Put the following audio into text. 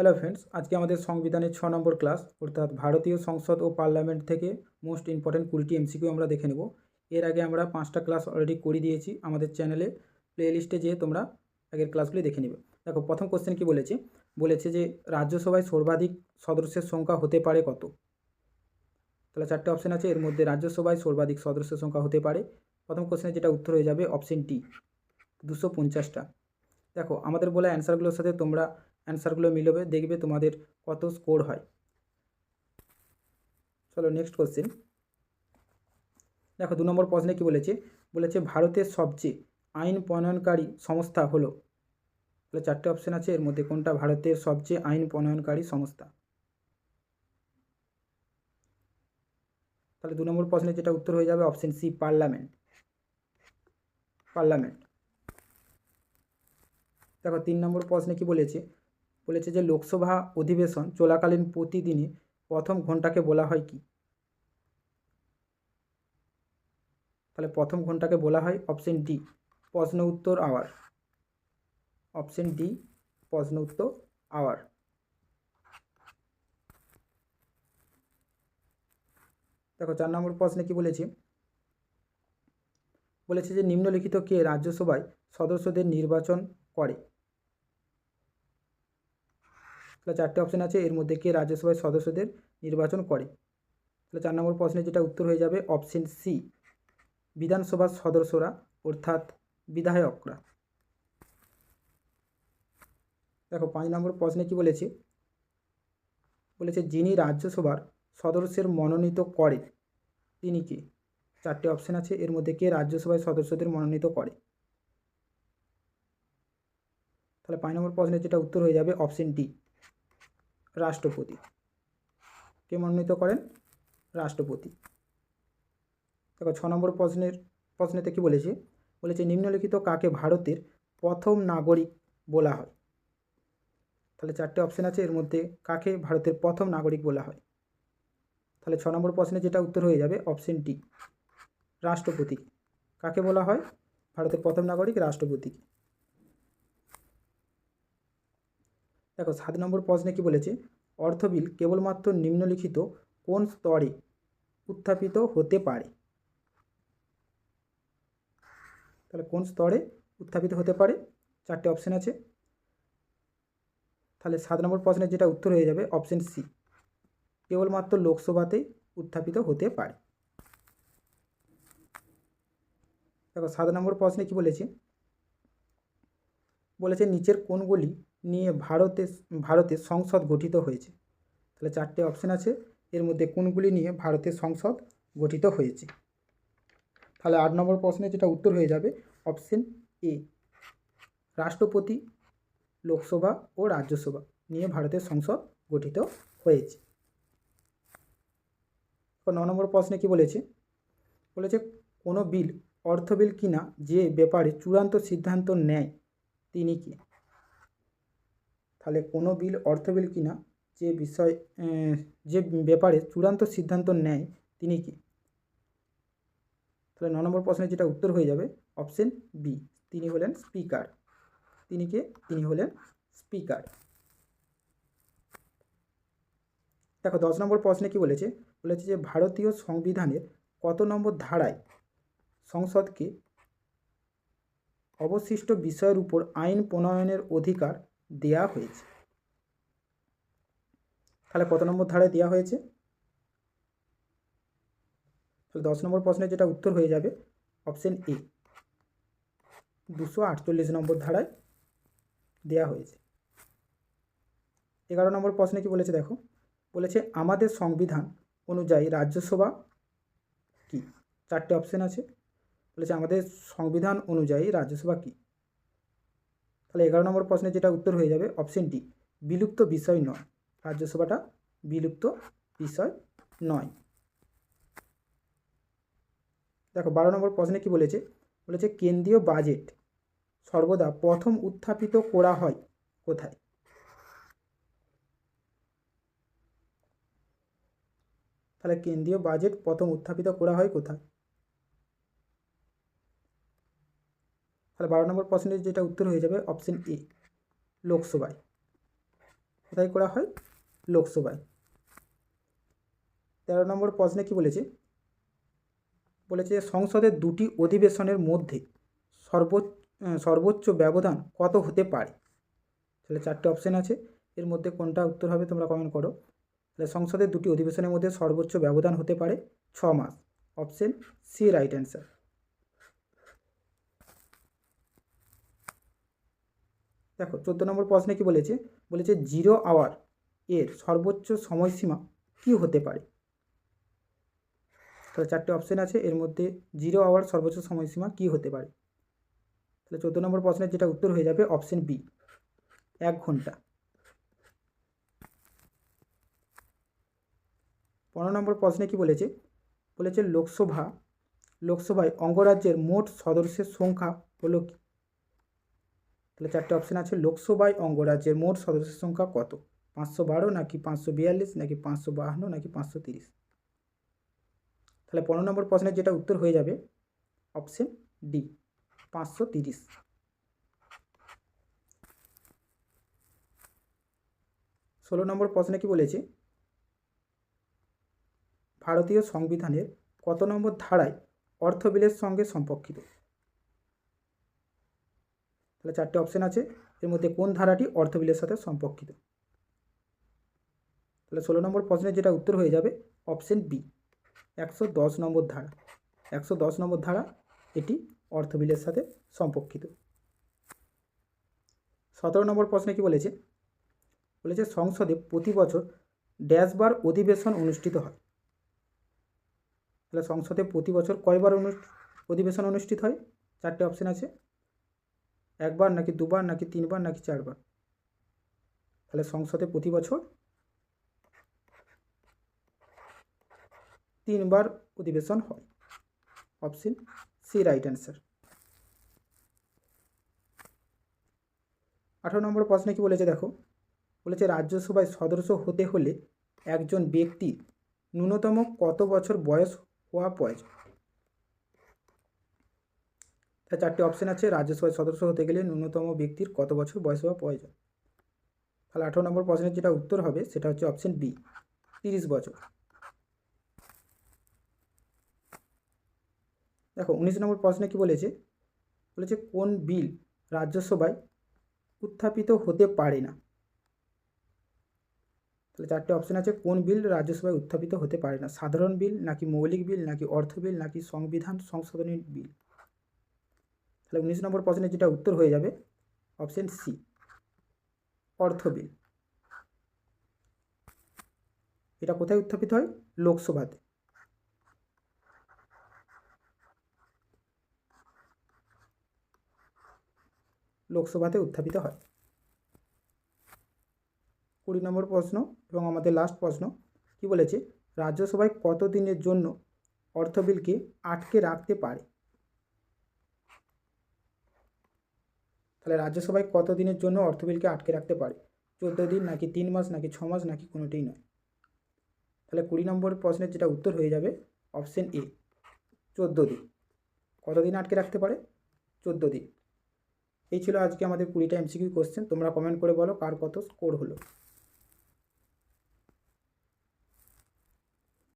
Hello friends আজকে আমাদের সংবিধানের ছ নম্বর ক্লাস অর্থাৎ ভারতীয় সংসদ ও পার্লামেন্ট থেকে মোস্ট ইম্পর্ট্যান্ট কুড়িটি এমসিকিউ আমরা দেখে নেব। এর আগে আমরা পাঁচটা ক্লাস অলরেডি করে দিয়েছি আমাদের চ্যানেলে প্লে লিস্টে যেয়ে তোমরা আগের ক্লাসগুলি দেখে নেবে। দেখো, প্রথম কোশ্চেন কি বলেছে? বলেছে যে, রাজ্যসভায় সর্বাধিক সদস্যের সংখ্যা হতে পারে কত? তাহলে চারটে অপশন আছে, এর মধ্যে রাজ্যসভায় সর্বাধিক সদস্যের সংখ্যা হতে পারে। প্রথম কোশ্চেনে যেটা উত্তর হয়ে যাবে অপশন টি দুশো পঞ্চাশটা। দেখো, আমাদের বলা অ্যান্সারগুলোর সাথে তোমরা অ্যান্সারগুলো মিলবে, দেখবে তোমাদের কত স্কোর হয়। চলো নেক্সট কোশ্চেন দেখো, দু নম্বর প্রশ্নে কি বলেছে? বলেছে, ভারতের সবচেয়ে আইন প্রণয়নকারী সংস্থা হলো তাহলে চারটে অপশান আছে, এর মধ্যে কোনটা ভারতের সবচেয়ে আইন প্রণয়নকারী সংস্থা? তাহলে দু নম্বর প্রশ্নে যেটা উত্তর হয়ে যাবে অপশান সি পার্লামেন্ট পার্লামেন্ট দেখো, তিন নম্বর প্রশ্নে কি বলেছে? বলেছে যে লোকসভা অধিবেশন চলাকালীন প্রতিদিনে প্রথম ঘন্টাকে বলা হয় কি? তাহলে প্রথম ঘন্টাকে বলা হয় অপশন ডি প্রশ্ন উত্তর আওয়ার অপশন ডি প্রশ্ন উত্তর আওয়ার দেখো, চার নম্বর প্রশ্নে কি বলেছে? বলেছে যে নিম্নলিখিত কে রাজ্যসভায় সদস্যদের নির্বাচন করে? তাহলে চারটে অপশান আছে। এর মধ্যে কে রাজ্যসভায় সদস্যদের নির্বাচন করে? তাহলে চার নম্বর প্রশ্নে যেটা উত্তর হয়ে যাবে অপশন সি বিধানসভার সদস্যরা অর্থাৎ বিধায়করা। দেখো, পাঁচ নম্বর প্রশ্নে কি বলেছে? বলেছে, যিনি রাজ্যসভার সদস্যের মনোনীত করে, তিনি কে? চারটে অপশান আছে, এর মধ্যে কে রাজ্যসভায় সদস্যদের মনোনীত করে? তাহলে পাঁচ নম্বর প্রশ্নের যেটা উত্তর হয়ে যাবে অপশন ডি রাষ্ট্রপতি। কে মনোনীত করেন? রাষ্ট্রপতি। দেখো, ছ নম্বর প্রশ্নের, প্রশ্নেতে কী বলেছে? বলেছে, নিম্নলিখিত কাকে ভারতের প্রথম নাগরিক বলা হয়? তাহলে চারটে অপশান আছে, এর মধ্যে কাকে ভারতের প্রথম নাগরিক বলা হয়? তাহলে ছ নম্বর প্রশ্নে যেটা উত্তর হয়ে যাবে, অপশন ডি, রাষ্ট্রপতি। কাকে বলা হয়? ভারতের প্রথম নাগরিক রাষ্ট্রপতিকে দেখো সাত নম্বর প্রশ্নে কি বলেছে? অর্থ বিল কেবলমাত্র নিম্নলিখিত কোন স্তরে উত্থাপিত হতে পারে? তাহলে কোন স্তরে উত্থাপিত হতে পারে? চারটে অপশান আছে। তাহলে সাত নম্বর প্রশ্নের যেটা উত্তর হয়ে যাবে অপশান সি কেবলমাত্র লোকসভাতেই উত্থাপিত হতে পারে। দেখো সাত নম্বর প্রশ্নে কি বলেছে? বলেছে নিচের কোনগুলি নিয়ে ভারতে ভারতে সংসদ গঠিত হয়েছে। তাহলে চারটে অপশান আছে। এর মধ্যে কোনগুলি নিয়ে ভারতের সংসদ গঠিত হয়েছে? তাহলে আট নম্বর প্রশ্নে যেটা উত্তর হয়ে যাবে অপশন এ রাষ্ট্রপতি, লোকসভা ও রাজ্যসভা নিয়ে ভারতের সংসদ গঠিত হয়েছে। ন নম্বর প্রশ্নে কি বলেছে? বলেছে, কোনো বিল, অর্থ বিল কিনা যে ব্যাপারে চূড়ান্ত সিদ্ধান্ত নেয়, তিনি কি? তাহলে কোনো বিল, অর্থ বিল কিনা যে বিষয় যে ব্যাপারে চূড়ান্ত সিদ্ধান্ত নেয় তিনি কি? তাহলে ন নম্বর প্রশ্নের যেটা উত্তর হয়ে যাবে, অপশন বি, তিনি হলেন স্পিকার। তিনি কে? তিনি হলেন স্পিকার। দেখো, দশ নম্বর প্রশ্নে কি বলেছে? বলেছে যে ভারতীয় সংবিধানের কত নম্বর ধারায় সংসদকে অবশিষ্ট বিষয়ের উপর আইন প্রণয়নের অধিকার দেয়া হয়েছে। তাহলে কত নম্বর ধারায় দেওয়া হয়েছে? তাহলে দশ নম্বর প্রশ্নের যেটা উত্তর হয়ে যাবে অপশন এ দুশো আটচল্লিশ নম্বর ধারায় দেয়া হয়েছে। এগারো নম্বর প্রশ্নে কি বলেছে দেখো? বলেছে আমাদের সংবিধান অনুযায়ী রাজ্যসভা কি? চারটে অপশন আছে। বলেছে আমাদের সংবিধান অনুযায়ী রাজ্যসভা কী? তাহলে এগারো নম্বর প্রশ্নের যেটা উত্তর হয়ে যাবে অপশন ডি বিলুপ্ত বিষয় নয়। রাজ্যসভাটা বিলুপ্ত বিষয় নয়। দেখো, বারো নম্বর প্রশ্নে কি বলেছে? বলেছে, কেন্দ্রীয় বাজেট সর্বদা প্রথম উত্থাপিত করা হয় কোথায়? তাহলে কেন্দ্রীয় বাজেট প্রথম উত্থাপিত করা হয় কোথায়? তাহলে বারো নম্বর প্রশ্নের যেটা উত্তর হয়ে যাবে অপশন এ লোকসভায়। কোথায় করা হয়? লোকসভায়। তেরো নম্বর প্রশ্নে কি বলেছে? বলেছে সংসদের দুটি অধিবেশনের মধ্যে সর্বোচ্চ সর্বোচ্চ ব্যবধান কত হতে পারে? তাহলে চারটে অপশান আছে। এর মধ্যে কোনটা উত্তর হবে তোমরা কমেন্ট করো। তাহলে সংসদের দুটি অধিবেশনের মধ্যে সর্বোচ্চ ব্যবধান হতে পারে ছ মাস। অপশন সি রাইট অ্যান্সার দেখো, চোদ্দ নম্বর প্রশ্নে কি বলেছে? বলেছে জিরো আওয়ার এর সর্বোচ্চ সময়সীমা কি হতে পারে? তাহলে চারটে অপশন আছে, এর মধ্যে জিরো আওয়ার সর্বোচ্চ সময়সীমা কি হতে পারে? তাহলে চোদ্দ নম্বর প্রশ্নের যেটা উত্তর হয়ে যাবে অপশন বি এক ঘণ্টা। পনেরো নম্বর প্রশ্নে কি বলেছে? বলেছে লোকসভা, লোকসভায় অঙ্গরাজ্যের মোট সদস্যের সংখ্যা হলো কি? তাহলে চারটে অপশান আছে, লোকসভায় অঙ্গরাজ্যের মোট সদস্যের সংখ্যা কত? পাঁচশো বারো নাকি পাঁচশো বিয়াল্লিশ নাকি পাঁচশো বাহান্ন নাকি পাঁচশো তিরিশ? তাহলে পনেরো নম্বর প্রশ্নের যেটা উত্তর হয়ে যাবে অপশন ডি পাঁচশো তিরিশ। ষোলো নম্বর প্রশ্নে কি বলেছে? ভারতীয় সংবিধানের কত নম্বর ধারায় অর্থ বিলের সঙ্গে সম্পর্কিত? তাহলে চারটে অপশান আছে। এর মধ্যে কোন ধারাটি অর্থ বিলের সাথে সম্পর্কিত? তাহলে ষোলো নম্বর প্রশ্নের যেটা উত্তর হয়ে যাবে অপশান বি একশো দশ নম্বর ধারা। একশো দশ নম্বর ধারা, এটি অর্থ বিলের সাথে সম্পর্কিত। সতেরো নম্বর প্রশ্নে কি বলেছে? বলেছে, সংসদে প্রতি বছর ড্যাশবার অধিবেশন অনুষ্ঠিত হয়। তাহলে সংসদে প্রতি বছর কয়বার অধিবেশন অনুষ্ঠিত হয়? চারটে অপশান আছে। একবার নাকি দুবার নাকি তিনবার নাকি চারবার? তাহলে সংসদে প্রতি বছর তিনবার অধিবেশন হয়। Option C, right answer. আঠারো নম্বর প্রশ্নে কি বলেছে দেখো? বলেছে, রাজ্যসভায় সদস্য হতে হলে একজন ব্যক্তির ন্যূনতম কত বছর বয়স হওয়া প্রয়োজন? চারটি অপশান আছে। রাজ্যসভায় সদস্য হতে গেলে ন্যূনতম ব্যক্তির কত বছর বয়স হওয়া প্রয়োজন? তাহলে আঠারো নম্বর প্রশ্নের যেটা উত্তর হবে, সেটা হচ্ছে অপশান বি তিরিশ বছর। দেখো, উনিশ নম্বর প্রশ্নে কি বলেছে? বলেছে, কোন বিল রাজ্যসভায় উত্থাপিত হতে পারে না? তাহলে চারটে অপশান আছে, কোন বিল রাজ্যসভায় উত্থাপিত হতে পারে না? সাধারণ বিল, নাকি মৌলিক বিল, নাকি অর্থ বিল, নাকি সংবিধান সংশোধনী বিল? তাহলে উনিশ নম্বর প্রশ্নের যেটা উত্তর হয়ে যাবে অপশান সি অর্থবিল এটা কোথায় উত্থাপিত হয়? লোকসভাতে। লোকসভাতে উত্থাপিত হয়। কুড়ি নম্বর প্রশ্ন এবং আমাদের লাস্ট প্রশ্ন, কি বলেছে? রাজ্যসভায় কত দিনের জন্য অর্থ বিলকে আটকে রাখতে পারে? তাহলে রাজ্যসভায় কত দিনের জন্য অর্থ বিলকে আটকে রাখতে পারে? চোদ্দ দিন নাকি তিন মাস নাকি ছ মাস নাকি কোনোটাই নয়। তাহলে কুড়ি নম্বর প্রশ্নের যেটা উত্তর হয়ে যাবে অপশন এ, চোদ্দ দিন। কতদিন আটকে রাখতে পারে? চোদ্দ দিন। এই ছিল আজকে আমাদের কুড়িটা এমসিকিউ কোশ্চেন। তোমরা কমেন্ট করে বলো কার কত স্কোর হলো।